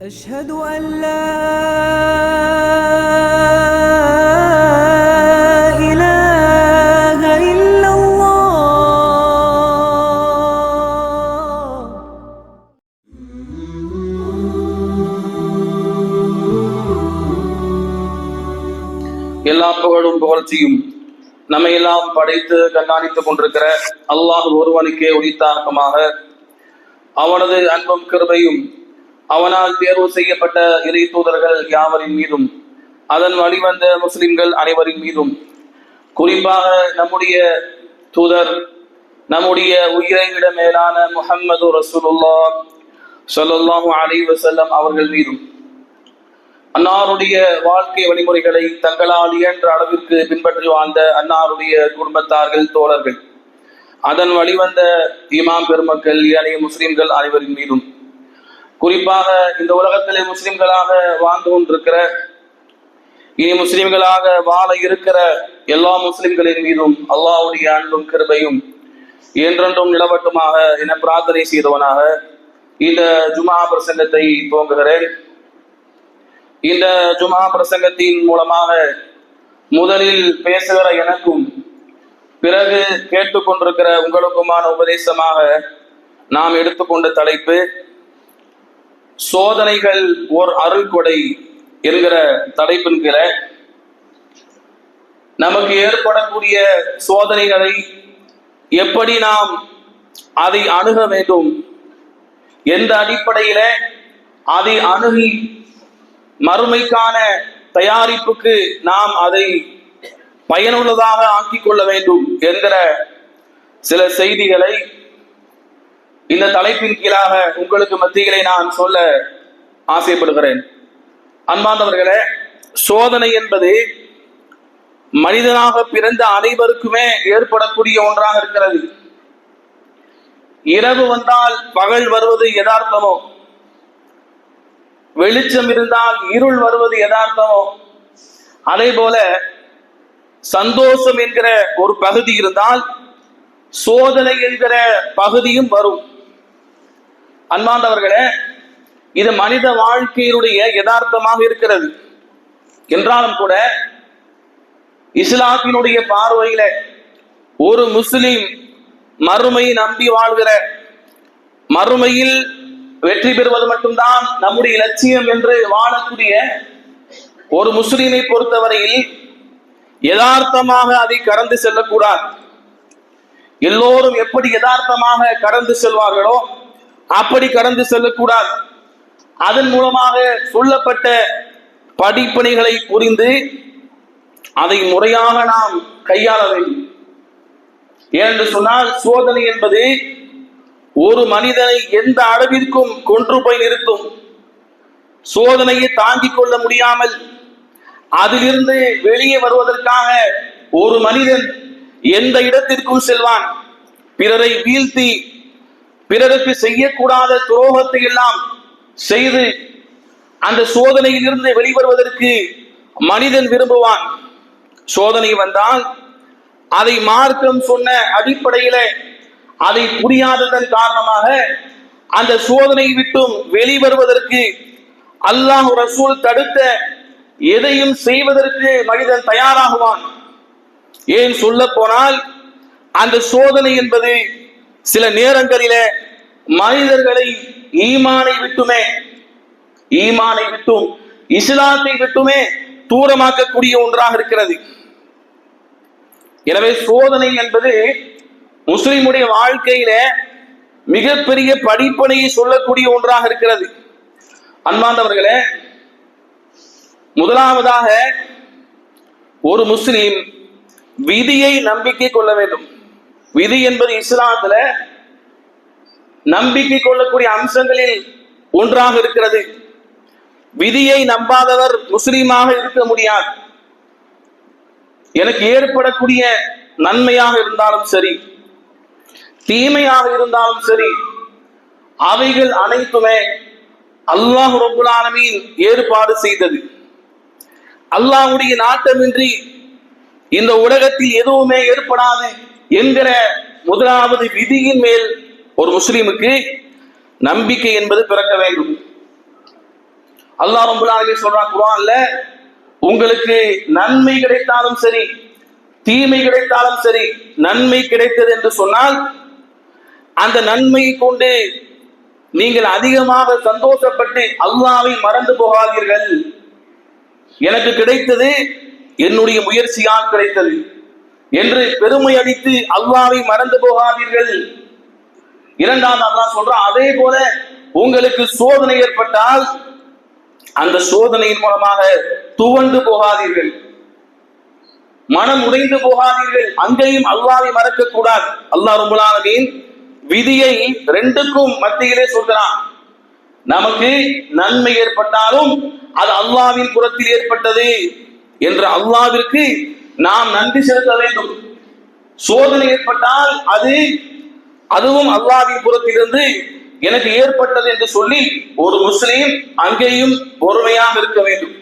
أشهد أن لا إله إلا الله எல்லா புகழும் புகழ்ச்சியும் நம்மை எல்லாம் படைத்து கண்காணித்துக் கொண்டிருக்கிற அல்லாஹ் ஒருவனுக்கே உரித்தாக்கமாக அவனது அன்பும் கிருபையும் அவனால் தேர்வு செய்யப்பட்ட இறை தூதர்கள் யாவரின் மீதும் அதன் வழிவந்த முஸ்லிம்கள் அனைவரின் மீதும். குறிப்பாக நம்முடைய தூதர் நம்முடைய உயிரை விட மேலான முஹம்மது ரசூலுல்லா ஸல்லல்லாஹு அலைஹி செல்லம் அவர்கள் மீதும். அன்னாருடைய வாழ்க்கை வழிமுறைகளை தங்களால் இயன்ற அளவிற்கு பின்பற்றி வாழ்ந்த அன்னாருடைய குடும்பத்தார்கள் தோழர்கள். அதன் வழிவந்த இமாம் பெருமக்கள் ஏனைய முஸ்லிம்கள் அனைவரின் மீதும். குறிப்பாக இந்த உலகத்திலே முஸ்லிம்களாக வாழ்ந்து கொண்டிருக்கிற இனி முஸ்லிம்களாக வாழ இருக்கிற எல்லா முஸ்லிம்களின் மீதும் அல்லாவுடைய அன்பும் கிருபையும் என்றென்றும் நிலவட்டுமாக என பிரார்த்தனை செய்தவனாக இந்த ஜுமா பிரசங்கத்தை துவங்குகிறேன். இந்த ஜுமா பிரசங்கத்தின் மூலமாக முதலில் பேசுகிற எனக்கும் பிறகு கேட்டுக்கொண்டிருக்கிற உங்களுக்குமான உபதேசமாக நாம் எடுத்துக்கொண்ட தலைப்பு சோதனைகள் ஓர் அருள் கொடை என்கிற தலைப்பின் கீழே நமக்கு ஏற்படக்கூடிய சோதனைகளை எப்படி நாம் அதை அணுக வேண்டும்? எந்த அடிப்படையில அதை அணுகி மறுமைக்கான தயாரிப்புக்கு நாம் அதை பயனுள்ளதாக ஆக்கிக் கொள்ள வேண்டும் என்கிற சில செய்திகளை இந்த தலைப்பின் கீழாக உங்களுக்கு மத்தியிலே நான் சொல்ல ஆசைப்படுகிறேன். அன்பாந்தவர்களே சோதனை என்பது மனிதனாக பிறந்த அனைவருக்குமே ஏற்படக்கூடிய ஒன்றாக இருக்கிறது. இரவு வந்தால் பகல் வருவது யதார்த்தமோ? வெளிச்சம் இருந்தால் இருள் வருவது யதார்த்தமோ? அதே போல சந்தோஷம் என்கிற ஒரு பகுதி இருந்தால் சோதனை என்கிற பகுதியும் வரும். அன்பாண்டவர்களே இது மனித வாழ்க்கையினுடைய யதார்த்தமாக இருக்கிறது. என்றாலும் கூட இஸ்லாத்தினுடைய பார்வையில ஒரு முஸ்லிம் மறுமையை நம்பி வாழ்கிற மறுமையில் வெற்றி பெறுவது மட்டும்தான் நம்முடைய லட்சியம் என்று வாழக்கூடிய ஒரு முஸ்லீமை பொறுத்தவரையில் யதார்த்தமாக அதை கடந்து செல்லக்கூடாது. எல்லோரும் எப்படி யதார்த்தமாக கடந்து செல்வார்களோ அப்படி கடந்து செல்லக்கூடாது. அதன் மூலமாக சொல்லப்பட்ட படிப்பணிகளை புரிந்து அதை முறையாக நாம் கையாள வேண்டும். ஏனென்று சொன்னால் சோதனை என்பது ஒரு மனிதனை எந்த அளவிற்கும் கொன்று போய் நிறுத்தும். சோதனையை தாங்கிக் கொள்ள முடியாமல் அதிலிருந்து வெளியே வருவதற்காக ஒரு மனிதன் எந்த இடத்திற்கும் செல்வான். பிறரை வீழ்த்தி பிறருக்கு செய்யக்கூடாத துரோகத்தை எல்லாம் செய்து அந்த சோதனையில் இருந்து வெளிவருவதற்கு மனிதன் விரும்புவான். சோதனை வந்தால் அதை மார்க்கம் சொன்ன அடிப்படையில அதை புரியாததன் காரணமாக அந்த சோதனை விட்டும் வெளிவருவதற்கு அல்லாஹ் ரசூல் தடுத்த எதையும் செய்வதற்கு மனிதன் தயாராகுவான். ஏன் சொல்ல போனால் அந்த சோதனை என்பது சில நேரங்களிலே மனிதர்களை ஈமானை விட்டுமே ஈமானை விட்டும் இஸ்லாத்தை விட்டுமே தூரமாக்கக்கூடிய ஒன்றாக இருக்கிறது. எனவே சோதனை என்பது முஸ்லிமுடைய வாழ்க்கையில மிகப்பெரிய படிப்பனையை சொல்லக்கூடிய ஒன்றாக இருக்கிறது. அன்பாண்டவர்களே முதலாவதாக ஒரு முஸ்லிம் விதியை நம்பிக்கை கொள்ள வேண்டும். விதி என்பது இஸ்லாத்துல நம்பிக்கை கொள்ளக்கூடிய அம்சங்களில் ஒன்றாக இருக்கிறது. விதியை நம்பாதவர் முஸ்லீமாக இருக்க முடியாது. எனக்கு ஏற்படக்கூடிய நன்மையாக இருந்தாலும் சரி தீமையாக இருந்தாலும் சரி அவைகள் அனைத்துமே அல்லாஹ் ரபுல் ஏற்பாடு செய்தது. அல்லாஹுடைய நாட்டமின்றி இந்த உலகத்தில் எதுவுமே ஏற்படாது. என்கிற முதலாவது விதியின் மேல் ஒரு முஸ்லீமுக்கு நம்பிக்கை என்பது பிறக்க வேண்டும். அல்லாஹ் ரொம்ப சொல்றான் குரான்ல உங்களுக்கு நன்மை கிடைத்தாலும் சரி தீமை கிடைத்தாலும் சரி நன்மை கிடைத்தது என்று சொன்னால் அந்த நன்மையை கொண்டு நீங்கள் அதிகமாக சந்தோஷப்பட்டு அல்லாவை மறந்து போகாதீர்கள். எனக்கு கிடைத்தது என்னுடைய முயற்சியால் கிடைத்தது. என்று பெருமை அடித்து அல்லாவை மறந்து போகாதீர்கள். இரண்டாவது அல்லாஹ் சொல்றான் அதே போல உங்களுக்கு சோதனை ஏற்பட்டால் அந்த சோதனையின் மூலமாக துவண்டு போகாதீர்கள். மனம் உடைந்து போகாதீர்கள். அங்கேயும் அல்லாவை மறக்க கூடாது அல்லாஹ் ரொம்பலானவின் விதியை ரெண்டுக்கும் மத்தியிலே சொல்கிறான் நமக்கு நன்மை ஏற்பட்டாலும் அது அல்லாவின் புறத்தில் ஏற்பட்டது என்று அல்லாவிற்கு நாம் நன்றி செலுத்த வேண்டும். சோதனை ஏற்பட்டால் அது அதுவும் அல்லாவின் புறத்திலிருந்து எனக்கு ஏற்பட்டது என்று சொல்லி ஒரு முஸ்லீம் அங்கேயும் பொறுமையாக இருக்க வேண்டும்.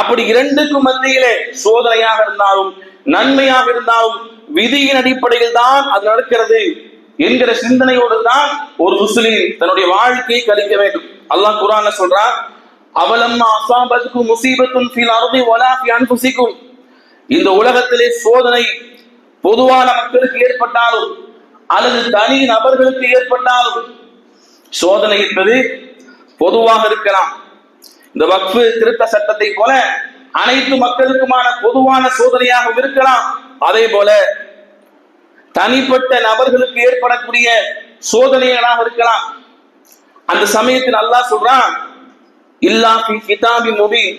அப்படி இரண்டுக்கும் மத்தியிலே சோதனையாக இருந்தாலும் நன்மையாக இருந்தாலும் விதியின் அடிப்படையில் தான் அது நடக்கிறது என்கிற சிந்தனையோடு தான் ஒரு முஸ்லீம் தன்னுடைய வாழ்க்கையை கழிக்க வேண்டும். அல்லாஹ் குரான்ல சொல்றான் அவலம்மா அசாபத்துக்கும் முசீபத்தும் ஃபீல் அருதி வலா ஃபி இந்த உலகத்திலே சோதனை பொதுவான மக்களுக்கு ஏற்பட்டாலும் அல்லது தனி நபர்களுக்கு ஏற்பட்டாலும் சோதனை என்பது பொதுவாக இருக்கலாம். இந்த வக்ஃபு திருத்த சட்டத்தை போல அனைத்து மக்களுக்குமான பொதுவான சோதனையாக இருக்கலாம். அதே போல தனிப்பட்ட நபர்களுக்கு ஏற்படக்கூடிய சோதனைகளாக இருக்கலாம். அந்த சமயத்தில் அல்லாஹ் சொல்றான் இல்லா கிதாபி முபீன்.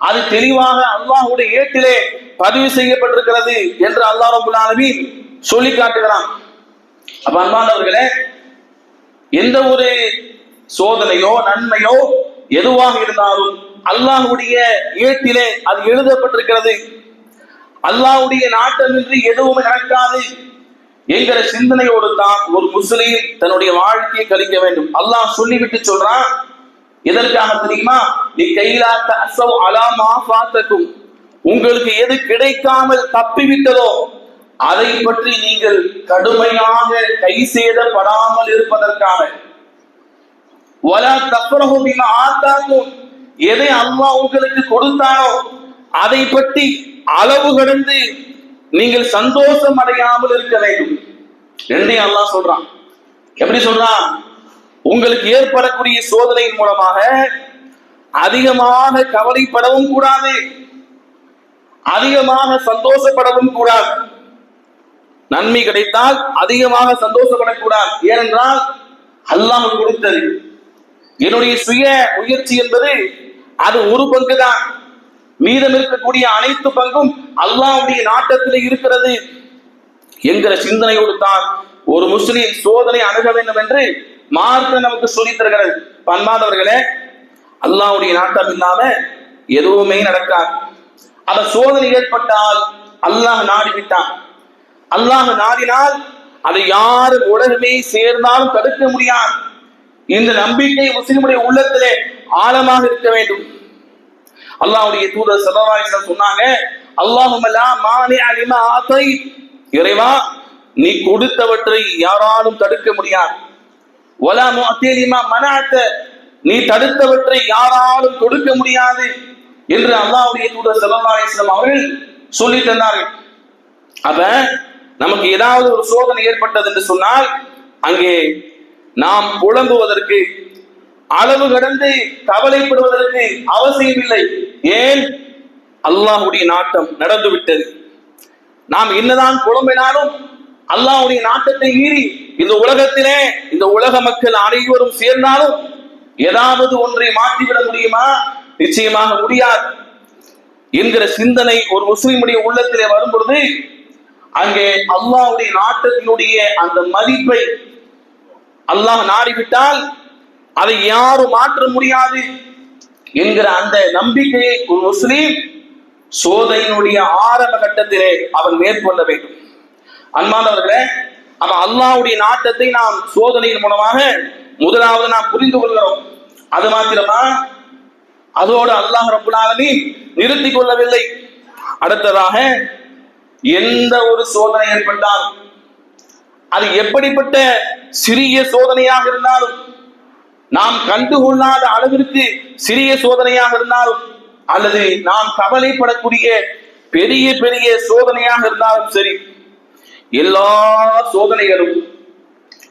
அது தெளிவாக அல்லாஹுடைய ஏட்டிலே பதிவு செய்யப்பட்டிருக்கிறது என்று அல்லாஹ் ரப்பல் ஆலமீன் சொல்லி காட்டுகிறான். அப்ப அன்பானவர்களே எந்த ஒரு சோதனையோ நன்மையோ எதுவாக இருந்தாலும் அல்லாஹுடைய ஏட்டிலே அது எழுதப்பட்டிருக்கிறது. அல்லாஹ்வுடைய நாட்டமின்றி எதுவுமே நடக்காது என்கிற சிந்தனையோடு தான் ஒரு முஸ்லீம் தன்னுடைய வாழ்க்கையை கழிக்க வேண்டும். அல்லாஹ் சொல்லிவிட்டு சொல்றான் எதற்காக தெரியுமா? நீ கையிலாத்த அசவ் அலாமா பாத்தக்கும் உங்களுக்கு எது கிடைக்காமல் தப்பிவிட்டதோ அதை பற்றி நீங்கள் கடுமையாக கை சேதப்படாமல் இருப்பதற்காக. வலா தப்புரகும் நீங்க ஆத்தாக்கும். எதை அம்மா உங்களுக்கு கொடுத்தானோ அதை பற்றி அளவு கடந்து நீங்கள் சந்தோஷம் அடையாமல் இருக்க வேண்டும். ரெண்டையும் அல்லாஹ் சொல்றான். எப்படி சொல்றான்? உங்களுக்கு ஏற்படக்கூடிய சோதனையின் மூலமாக அதிகமாக கவலைப்படவும் கூடாது. அதிகமாக சந்தோஷப்படவும் கூடாது. நன்மை கிடைத்தால் அதிகமாக சந்தோஷப்படக்கூடாது. ஏனென்றால் அல்லாஹ் கொடுத்தது. என்னுடைய சுய முயற்சி என்பது அது ஒரு பங்குதான். மீதம் இருக்கக்கூடிய அனைத்து பங்கும் அல்லாஹுடைய நாட்டத்தில் இருக்கிறது. என்கிற சிந்தனையோடு தான் ஒரு முஸ்லிம் சோதனை அணுக வேண்டும் என்று மார்க்கம் நமக்கு சொல்லித் தருகிறது. பன்மாதவர்களே அல்லாவுடைய நாட்டம் இல்லாம எதுவுமே நடக்காது. அந்த சோதனை ஏற்பட்டால் அல்லாஹ் நாடி விட்டான் அல்லாஹ் நாடினால் அதை யாரும் உலகமே சேர்ந்தாலும் தடுக்க முடியாது. இந்த நம்பிக்கை முஸ்லிமுடைய உள்ளத்திலே ஆழமாக இருக்க வேண்டும். அல்லாஹ்வுடைய தூதர் ஸல்லல்லாஹு சொன்னாங்க அல்லாஹுமல்லா அலிமா ஆத்தை இறைவா நீ கொடுத்தவற்றை யாராலும் தடுக்க முடியாது. வலா முஅத்திலிமா மனாத்த நீ தடுத்தவற்றை யாராலும் கொடுக்க முடியாது என்று அல்லாவுடைய தூதர் ஸல்லல்லாஹு அலைஹி அவர்கள் சொல்லி தந்தார்கள். அப்ப நமக்கு ஏதாவது ஒரு சோதனை ஏற்பட்டது என்று சொன்னால் அங்கே நாம் புலம்புவதற்கு அளவு கடந்து கவலைப்படுவதற்கு அவசியம் இல்லை ஏன்? அல்லாஹுடைய நாட்டம் நடந்து விட்டது நாம் என்னதான் புலம்பினாலும் அல்லாஹுடைய நாட்டத்தை மீறி இந்த உலகத்திலே இந்த உலக மக்கள் அனைவரும் சேர்ந்தாலும் ஏதாவது ஒன்றை மாற்றிவிட முடியுமா? நிச்சயமாக முடியாது. என்கிற சிந்தனை ஒரு முஸ்லிமுடைய உள்ளத்திலே வரும் பொழுது அங்கே அல்லாவுடைய நாட்டத்தினுடைய அந்த மதிப்பை அல்லாஹ் நாடிவிட்டால் அதை யாரும் மாற்ற முடியாது என்கிற அந்த நம்பிக்கையை ஒரு முஸ்லீம் சோதனையினுடைய ஆரம்ப கட்டத்திலே அவன் மேற்கொள்ள வேண்டும். அன்பானவர்களே அப்ப அல்லாவுடைய நாட்டத்தை நாம் சோதனையின் மூலமாக முதலாவது நாம் புரிந்து கொள்கிறோம். அது மாத்திரமா? அதோடு அல்லாஹ் ரப்புல் ஆலமீன் நிறுத்திக் கொள்ளவில்லை. அடுத்ததாக எந்த ஒரு சோதனை ஏற்பட்டால் அது எப்படிப்பட்ட சிறிய சோதனையாக இருந்தாலும் நாம் கண்டுகொள்ளாத அளவிற்கு சிறிய சோதனையாக இருந்தாலும் அல்லது நாம் கவலைப்படக்கூடிய பெரிய பெரிய சோதனையாக இருந்தாலும் சரி எல்லா சோதனைகளும்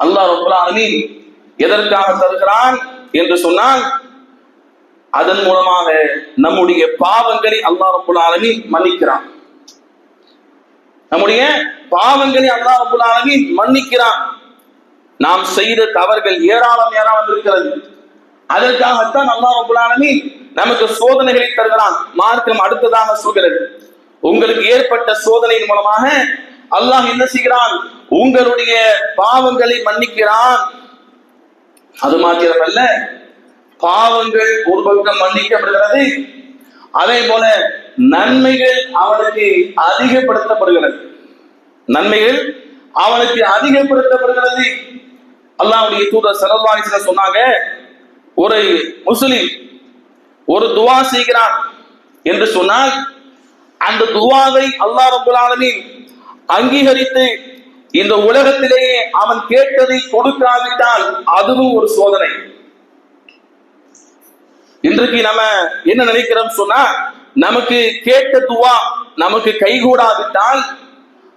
அல்லாஹ் ரப்பல் எதற்காக தருகிறான் என்று சொன்னால் அதன் மூலமாக நம்முடைய பாவங்களை அல்லாஹ் ரப்பல் ஆலமி மன்னிக்கிறான். நம்முடைய பாவங்களை அல்லாஹ் ரப்பல் மன்னிக்கிறான். நாம் செய்த தவறுகள் ஏராளம் ஏராளம் இருக்கிறது அதற்காகத்தான் அல்லாஹ் ரப்பல் நமக்கு சோதனைகளை தருகிறான். மார்க்கம் அடுத்ததாக சொல்கிறது. உங்களுக்கு ஏற்பட்ட சோதனையின் மூலமாக அல்லாஹ் என்ன செய்கிறான்? உங்களுடைய பாவங்களை மன்னிக்கிறான். அது மாத்திரமல்ல பாவங்கள் ஒரு பக்கம் மன்னிக்கப்படுகிறது அதே போல நன்மைகள் அவனுக்கு அதிகப்படுத்தப்படுகிறது. நன்மைகள் அவனுக்கு அதிகப்படுத்தப்படுகிறது. அல்லாஹ்வுடைய தூதர் ஸல்லல்லாஹு சொன்னாங்க ஒரு முஸ்லிம் ஒரு துவா செய்கிறான் என்று சொன்னால் அந்த துவாவை அல்லாஹ் ரபுல் ஆலமின் அங்கீகரித்து இந்த உலகத்திலேயே அவன் கேட்டதை கொடுக்காவிட்டால் அதுவும் ஒரு சோதனை. இன்றைக்கு நம்ம என்ன நினைக்கிறோம் சொன்னா நமக்கு கேட்ட துவா நமக்கு கைகூடாவிட்டால்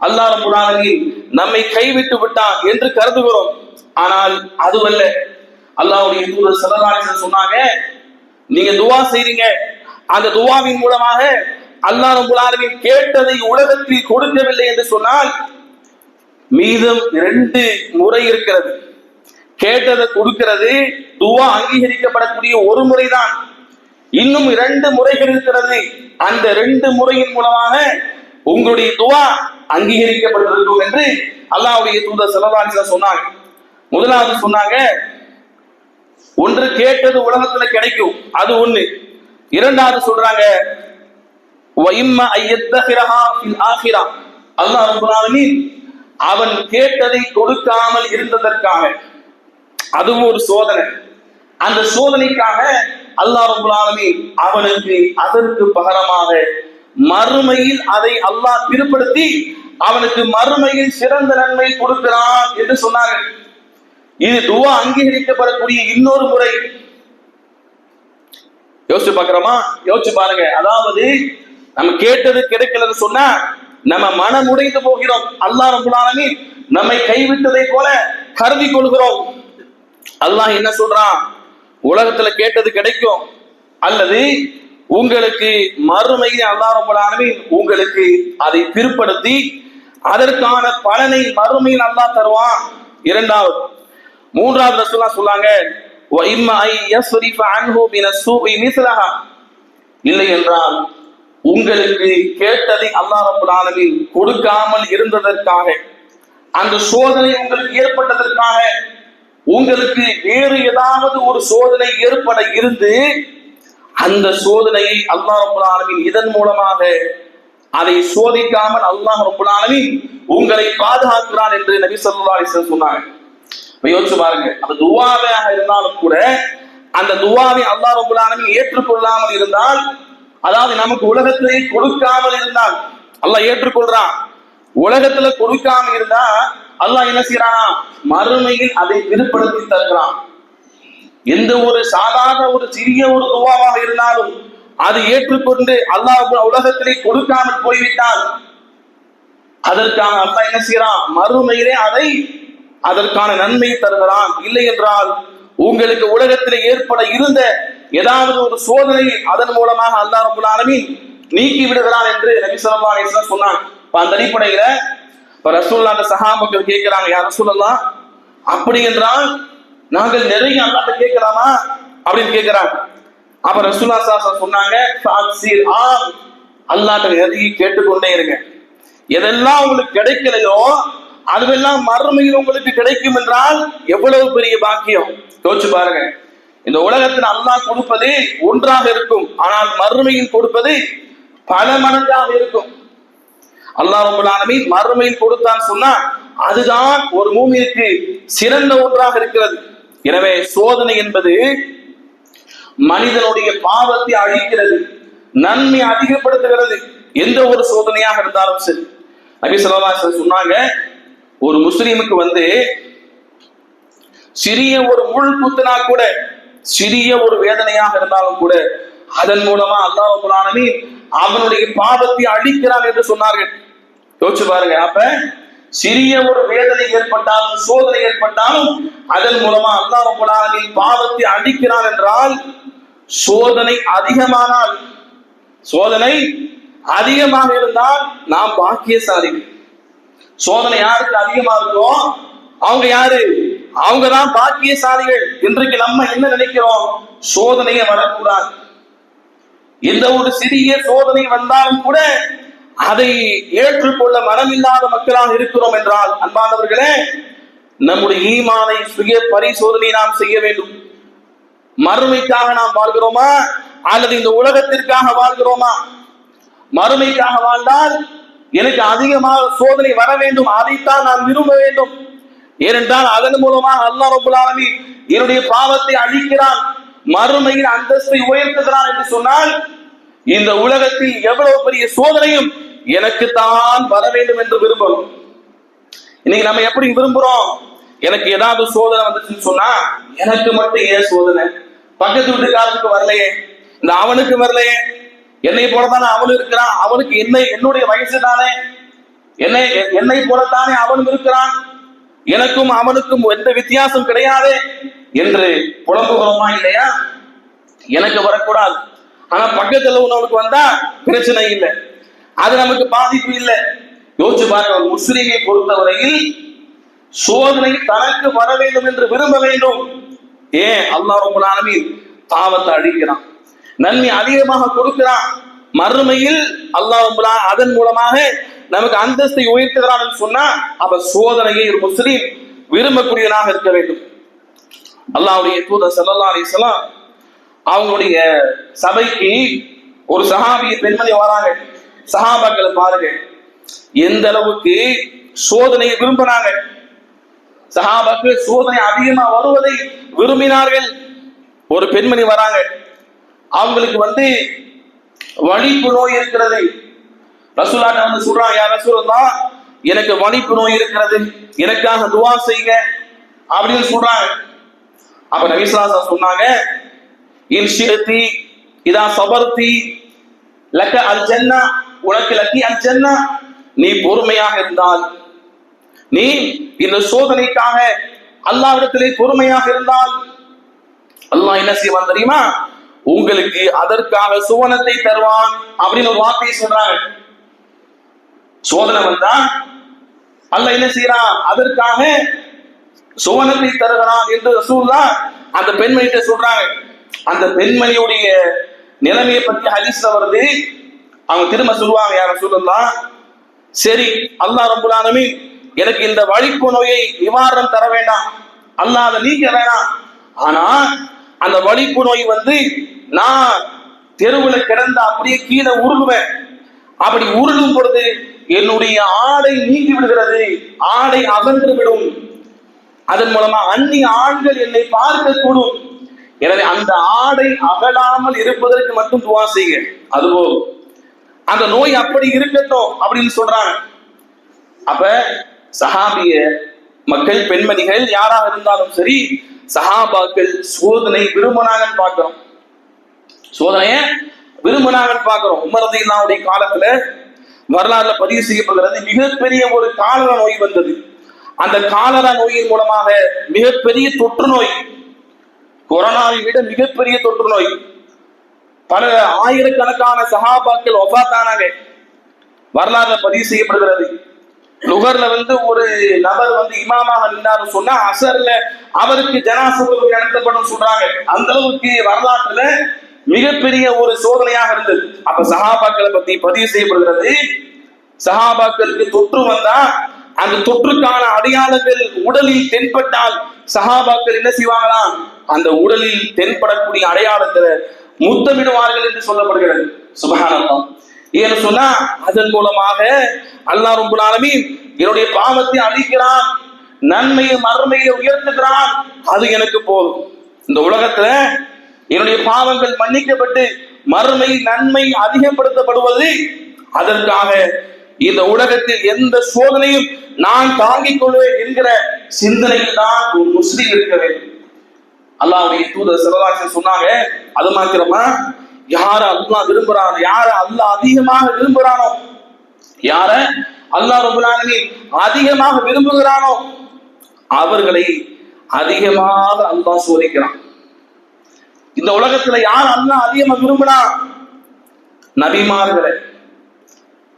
அல்லாஹ் ரப்பல் நம்மை கைவிட்டு விட்டான் என்று கருதுகிறோம். ஆனால் அதுவல்ல. அல்லாவுடைய தூதர் ஸல்லல்லாஹு சொன்னாங்க நீங்க துவா செய்றீங்க. அந்த துவாவின் மூலமாக அல்லா நம்புலாலுமே கேட்டதை உலகத்தில் கொடுக்கவில்லை என்று சொன்னால் மீதம் ரெண்டு முறை இருக்கிறது. கேட்டதை கொடுக்கிறது துவா அங்கீகரிக்கப்படக்கூடிய ஒரு முறைதான். இன்னும் இரண்டு முறைகள் இருக்கிறது. அந்த ரெண்டு முறையின் மூலமாக உங்களுடைய துவா அங்கீகரிக்கப்பட்டிருக்கும் என்று அல்லாவுடைய தூதர் ஸல்லல்லாஹு சொன்னாங்க. முதலாவது சொன்னாங்க ஒன்று கேட்டது உலகத்துல கிடைக்கும் அது ஒண்ணு. இரண்டாவது சொல்றாங்க وَإِمَّا أَن يَدَّخِرَهَا فِي الْآخِرَةِ அல்லாஹ் ரப்பல் ஆலமீன் அவன் கேட்டதை கொடுக்காமல் இருந்ததற்காக அதுவும் ஒரு சோதனை அந்த சோதனைக்காக அல்லாஹ் ரப்பல் ஆலமீன் அவனுக்கு அதற்கு பகரமாக மறுமையில் அதை அல்லாஹ் திருப்படுத்தி அவனுக்கு மறுமையில் சிறந்த நன்மை கொடுக்கிறான் என்று சொன்னார்கள் இது துவா அங்கீகரிக்கப்படக்கூடிய இன்னொரு முறை யோசிச்சு பார்க்கிறோமா யோசிச்சு பாருங்க அதாவது நம்ம கேட்டது கிடைக்கலன்னு சொன்னா நம்ம மனம் உடைந்து போகிறோம். அல்லாஹ் ரபுல்லாலமி நம்மை கைவிட்டதை போல கருதி கொள்கிறோம். அல்லாஹ் என்ன சொல்றான்? உலகத்துல கேட்டது கிடைக்கும். அல்லது உங்களுக்கு மறுமையில் அல்லாஹ் ரபுல்லாலமி உங்களுக்கு அதை பிற்படுத்தி அதற்கான பலனை மறுமையில் அல்லாஹ் தருவான். இரண்டாவது மூன்றாவது ரசூலா சொல்லாங்க இல்லை என்றால் உங்களுக்கு கேட்டதை அல்லாஹ் கொடுக்காமல் இருந்ததற்காக அந்த சோதனை உங்களுக்கு ஏற்பட்டதற்காக உங்களுக்கு வேறு ஏதாவது ஒரு சோதனை ஏற்பட இருந்து அந்த சோதனையை அல்லாஹ் ரப்பல் இதன் மூலமாக அதை சோதிக்காமல் அல்லாஹ் ரப்பல் உங்களை பாதுகாக்கிறான் என்று நபி சொல்லா அலைஹி சொன்னாங்க. யோசிச்சு பாருங்க அந்த துவாவையாக இருந்தாலும் கூட அந்த துவாவை அல்லாஹ் ரப்பல் ஏற்றுக்கொள்ளாமல் இருந்தால் அதாவது நமக்கு உலகத்திலே கொடுக்காமல் இருந்தால் அல்லாஹ் ஏற்றுக்கொள்றான். உலகத்துல கொடுக்காம இருந்தா அல்லாஹ் என்ன செய்யறான் மறுமையில் அதை விருப்படுத்தி தருகிறான். எந்த ஒரு சாதாரண ஒரு சிறிய ஒரு துவாவாக இருந்தாலும் அது ஏற்றுக்கொண்டு அல்லாஹ் உலகத்திலே கொடுக்காமல் போய்விட்டால் அதற்கான அல்லாஹ் என்ன செய்யறான் மறுமையிலே அதை அதற்கான நன்மை தருகிறான். இல்லை என்றால் உங்களுக்கு உலகத்தில் ஏற்பட இருந்த ஏதாவது ஒரு சோதனை அதன் மூலமாக அல்லாஹ் ரப்பல் நீக்கி விடுகிறான் என்று நபி சொல்லா அலைஹி சொன்னான் இப்ப அந்த அடிப்படையில இப்ப ரசூல்லா அந்த சஹாபாக்கள் கேட்கிறாங்க யார் ரசூல்லா அப்படி என்றால் நாங்கள் நிறைய அல்லாட்ட கேட்கலாமா? அப்படின்னு கேட்கிறாங்க. அப்ப ரசூல்லா ஸல்லல்லாஹு சொன்னாங்க ஃபாக்ஸிர் ஆம் அல்லாஹ்ட்ட நிறைய கேட்டுக்கொண்டே இருங்க. எதெல்லாம் உங்களுக்கு கிடைக்கலையோ அதுவெல்லாம் மறுமையில் உங்களுக்கு கிடைக்கும் என்றால் எவ்வளவு பெரிய பாக்கியம்? யோசிச்சு பாருங்க. இந்த உலகத்தில் அல்லாஹ் கொடுப்பது ஒன்றாக இருக்கும். ஆனால் மறுமையில் கொடுப்பது பல மடங்காக இருக்கும். அல்லாஹ் ரப்பல் மறுமையில் கொடுத்தான் சொன்னா அதுதான் ஒரு மூமிக்கு சிறந்த ஒன்றாக இருக்கிறது. எனவே சோதனை என்பது மனிதனுடைய பாவத்தை அழிக்கிறது நன்மை அதிகப்படுத்துகிறது எந்த ஒரு சோதனையாக இருந்தாலும் சரி. நபி ஸல்லல்லாஹு சொன்னாங்க ஒரு முஸ்லீமுக்கு வந்து சிறிய ஒரு முள் குத்துனா கூட சிறிய ஒரு வேதனையாக இருந்தாலும் கூட அதன் மூலமா அல்லாஹ் புராணமி அவனுடைய பாவத்தை அழிக்கிறான் என்று சொன்னார்கள். யோசிச்சு பாருங்க அப்ப சிறிய ஒரு வேதனை ஏற்பட்டாலும் சோதனை ஏற்பட்டாலும் அதன் மூலமா அல்லாஹ் புராணமி பாவத்தை அழிக்கிறான் என்றால் சோதனை அதிகமானால் சோதனை அதிகமாக இருந்தால் நாம் பாக்கியசாலிகள் சோதனை யாருக்கு அதிகமா இருக்கோ அவங்க யாரு? அவங்க தான் பாக்கியசாலிகள். இன்றைக்கு நம்ம என்ன நினைக்கிறோம்? சோதனையை வரக்கூடாது எந்த ஒரு சிறிய சோதனை வந்தாலும் கூட அதை ஏற்றுக்கொள்ள மனமில்லாத மக்களாக இருக்கிறோம் என்றால் அன்பானவர்களே நம்முடைய ஈமானை சுய பரிசோதனை நாம் செய்ய வேண்டும். மறுமைக்காக நாம் வாழ்கிறோமா? அல்லது இந்த உலகத்திற்காக வாழ்கிறோமா? மறுமைக்காக வாழ்ந்தால் எனக்கு அதிகமாக சோதனை வர வேண்டும். அதைத்தான் நான் விரும்ப வேண்டும். ஏனென்றால் அதன் மூலமாக அல்லாஹ் ரபுல் ஆலமீன் என்னுடைய பாவத்தை அழிக்கிறான் மறுமையில் அந்தஸ்தை உயர்த்துகிறான் என்று சொன்னால் இந்த உலகத்தில் எவ்வளவு பெரிய சோதனையும் எனக்கு தான் வர வேண்டும் என்று விரும்பணும் இன்னைக்கு நம்ம எப்படி விரும்புறோம்? எனக்கு ஏதாவது சோதனை வந்துச்சுன்னு சொன்னா எனக்கு மட்டும் ஏன் சோதனை? பக்கத்து வீட்டுக்காரனுக்கு வரலையே இந்த அவனுக்கு வரலையே என்னை போலத்தானே அவனும் இருக்கிறான் அவனுக்கு என்னை என்னுடைய வயசு தானே என்னை என்னை போலத்தானே அவனும் இருக்கிறான் எனக்கும் அவனுக்கும் எந்த வித்தியாசம் கிடையாது என்று புலம்புகிறோமா இல்லையா? எனக்கு வரக்கூடாது. ஆனா பக்கத்துல உள்ளவனுக்கு வந்தா பிரச்சனை இல்லை. அது நமக்கு பாதிப்பு இல்லை. யோசிச்சு பாருங்க முஸ்லீமை பொறுத்தவரையில் சோதனை தனக்கு வர வேண்டும் என்று விரும்ப வேண்டும். ஏன்? அல்லாஹ் ரொம்ப ஆலமீன் பாவத்தை அழிக்கிறான். நன்மை அதிகமாக கொடுக்கிறான். மறுமையில் அல்லாஹ் அதன் மூலமாக நமக்கு அந்தஸ்தை உயர்த்துகிறான் சொன்னா அப்ப சோதனையை ஒரு முஸ்லீம் விரும்பக்கூடியவனாக இருக்க வேண்டும். அல்லாவுடைய தூதர் ஸல்லல்லாஹு அலிஸ்லாம் அவங்களுடைய சபைக்கு ஒரு சஹாபிய பெண்மணி வராங்க. சஹாபாக்களை பாருங்க. எந்த அளவுக்கு சோதனையை விரும்பினாங்க. சஹாபாக்கு சோதனை அதிகமா வருவதை விரும்பினார்கள். ஒரு பெண்மணி வராங்க. அவங்களுக்கு வந்து வலிப்பு நோய் இருக்கிறது. ரசூலாட்ட வந்து சொல்றான் யார் ரசூலா எனக்கு வலிப்பு நோய் இருக்கிறது எனக்காக துவா செய்யுங்க அப்படின்னு சொல்றாங்க. அப்ப நபிசுல்லா சொன்னாங்க இன்ஷியத்தி இதா சபர்த்தி லக்க அல் ஜன்னா உனக்கு லக்கி அல் ஜன்னா நீ பொறுமையாக இருந்தால் நீ இந்த சோதனைக்காக அல்லாவிடத்திலே பொறுமையாக இருந்தால். அல்லாஹ் என்ன செய்வான் தெரியுமா? உங்களுக்கு அதற்காக சுவனத்தை தருவான் அப்படின்னு ஒரு வார்த்தையை சொல்றாங்க. சோதனை வந்தா அல்ல என்ன செய்யறான் அதற்காக சுவனத்தை தருகிறான் என்று ரசூல்லா அந்த பெண்மணிகிட்ட சொல்றாங்க. அந்த பெண்மணியுடைய நிலைமையை பற்றி ஹதீஸ்ல வருது. அவங்க திரும்ப சொல்லுவாங்க யார சொல்லலாம் சரி அல்லா ரப்பல் எனக்கு இந்த வழிப்பு நோயை நிவாரணம் தர வேண்டாம். அல்லாத அதை நீக்க வேணாம். ஆனா அந்த வழிப்பு நோய் வந்து நான் தெருவுல கிடந்த அப்படியே கீழே உருளுவேன். அப்படி உருளும் பொழுது என்னுடைய ஆடை நீங்கி விடுகிறது. ஆடை அகன்று விடும். அதன் மூலமா அந்நிய ஆண்கள் என்னை பார்க்கக்கூடும். எனவே அந்த ஆடை அகலாமல் இருப்பதற்கு மட்டும் துவா செய்ய அதுவோ அந்த நோய் அப்படி இருக்கட்டும் அப்படின்னு சொல்றாங்க. அப்ப சஹாபிய மக்கள் பெண்மணிகள் யாராக இருந்தாலும் சரி சஹாபாக்கள் சோதனை விரும்பினாங்கன்னு பார்க்கிறோம். சோதனைய விரும்பினாங்கன்னு பார்க்கிறோம். உமரதீனாவுடைய காலத்துல வரலாறுல பதிவு செய்யப்படுகிறது. மிகப்பெரிய ஒரு காலரா நோய் வந்தது. அந்த காலரா நோயின் மூலமாக மிகப்பெரிய தொற்று நோய் கொரோனாவை விட மிகப்பெரிய தொற்று நோய். பல ஆயிரக்கணக்கான சஹாபாக்கள் ஒபாத்தானாங்க வரலாறுல பதிவு செய்யப்படுகிறது. நுகர்ல வந்து ஒரு நபர் வந்து இமாமாக நின்றாரு சொன்னா அசர்ல அவருக்கு ஜனாசுக்கு நடத்தப்படும் சொல்றாங்க. அந்த அளவுக்கு வரலாற்றுல மிகப்பெரிய ஒரு சோதனையாக இருந்தது. அப்ப சஹாபாக்களை பத்தி பதிவு செய்யப்படுகிறது. சஹாபாக்களுக்கு தொற்று வந்தா அந்த தொற்றுக்கான அடையாளங்கள் உடலில் தென்பட்டால் சஹாபாக்கள் என்ன செய்வாங்களாம்? அந்த உடலில் தென்படக்கூடிய அடையாளத்தை முத்தமிடுவார்கள் என்று சொல்லப்படுகிறது. சுபகானந்தம் ஏன்னு சொன்னா அதன் மூலமாக அல்லா ரொம்ப நாளுமே என்னுடைய பாவத்தை அழிக்கிறான் நன்மையை மறுமையை உயர்த்துகிறான். அது எனக்கு போதும். இந்த உலகத்துல என்னுடைய பாவங்கள் மன்னிக்கப்பட்டு மறுமை நன்மை அதிகப்படுத்தப்படுவது அதற்காக இந்த உலகத்தில் எந்த சோதனையும் நான் தாங்கிக் கொள்வேன் என்கிற சிந்தனையில் தான் ஒரு முஸ்லீம் இருக்க வேண்டும். அல்லாவுடைய தூதர் சிவராஜன் சொன்னாங்க அது மாத்திரமா? யார அல்லா விரும்புறானோ யார அல்லாஹ் அதிகமாக விரும்புறானோ யார அல்லாஹ் ரபுலானி அதிகமாக விரும்புகிறானோ அவர்களை அதிகமாக அல்லாஹ் சோதிக்கிறான். இந்த உலகத்துல யார் அல்லா அதிகமா விரும்பினா? நபிமார்களை.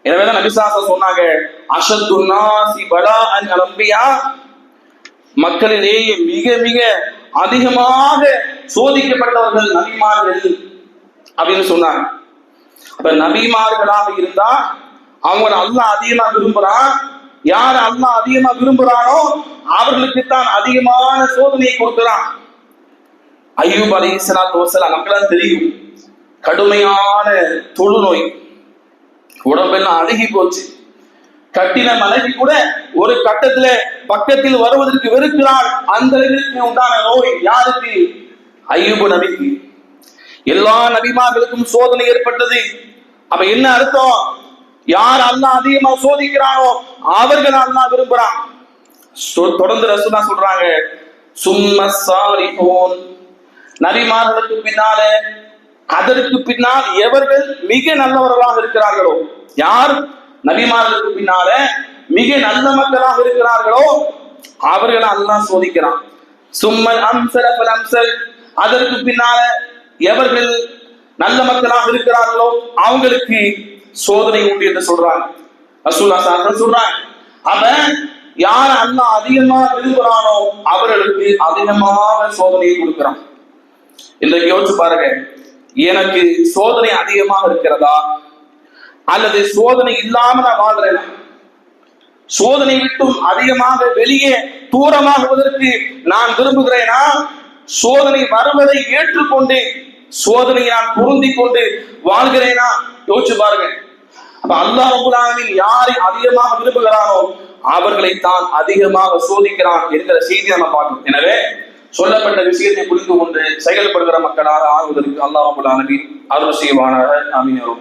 எனவேதான் நபிசாசம் சொன்னாங்க அஷத்துன்னாசி பலா அன் அலம்பியா மக்களிலேயே மிக மிக அதிகமாக சோதிக்கப்பட்டவர்கள் நபிமார்கள் அப்படின்னு சொன்னாங்க. அப்ப நபிமார்களாக இருந்தா அவங்க அல்லா அதிகமா விரும்புறான் யார் அல்லா அதிகமா விரும்புறானோ அவர்களுக்கு தான் அதிகமான சோதனையை கொடுக்கிறான். ஐயூப் அலி இஸ்லாத்து வசலாம் நமக்கெல்லாம் தெரியும். கடுமையான தொழுநோய். உடம்பெல்லாம் அழுகி போச்சு. கட்டின மனைவி கூட ஒரு கட்டத்துல பக்கத்தில் வருவதற்கு வெறுக்கிறாள். அந்த அளவிற்கு உண்டான நோய் யாருக்கு? ஐயூபு நபிக்கு. எல்லா நபிமார்களுக்கும் சோதனை ஏற்பட்டது. அப்ப என்ன அர்த்தம்? யார் அல்லாஹ் அதிகமா சோதிக்கிறானோ அவர்கள் அல்லாஹ் விரும்புறான். சொ- தொடர்ந்து ரசூலா சொல்றாங்க. சும்ம போன் நபிமார்களுக்கு பின்னாலே அதற்கு பின்னால் எவர்கள் மிக நல்லவர்களாக இருக்கிறார்களோ யார் நபிமார்களுக்கு பின்னால மிக நல்ல மக்களாக இருக்கிறார்களோ அவர்களை அல்லாஹ் சோதிக்கிறான். சும்மல் அம்சல் அபல் அம்சல். அதற்கு பின்னால எவர்கள் நல்ல மக்களாக இருக்கிறார்களோ அவங்களுக்கு சோதனை உண்டு என்று சொல்றாங்க. ரசூல்லா சாஸ்திரம் சொல்றாங்க அவன் யார் அல்லாஹ் அதிகமா விரும்புகிறானோ அவர்களுக்கு அதிகமாக சோதனையை கொடுக்கிறான். இன்றைக்கு யோசிச்சு பாருங்க. எனக்கு சோதனை அதிகமாக இருக்கிறதா? அல்லது சோதனை இல்லாம நான் வாழ்றேன்? சோதனை விட்டும் அதிகமாக வெளியே தூரமாகுவதற்கு நான் விரும்புகிறேனா? சோதனை வருவதை ஏற்றுக்கொண்டு சோதனையை நான் பொருந்தி கொண்டு வாழ்கிறேனா? யோசிச்சு பாருங்க. அப்ப அல்லாஹ் ரப்பல் யாரை அதிகமாக விரும்புகிறானோ அவர்களை தான் அதிகமாக சோதிக்கிறான் என்கிற செய்தியை நம்ம பார்க்கணும். எனவே சொல்லப்பட்ட விஷயத்தை புரிந்து கொண்டு செயல்படுகிற மக்களாக ஆகுவதற்கு அல்லாஹ் ரப்பல் ஆலமீன் அருள் செய்வானாக. ஆமீன் அருள்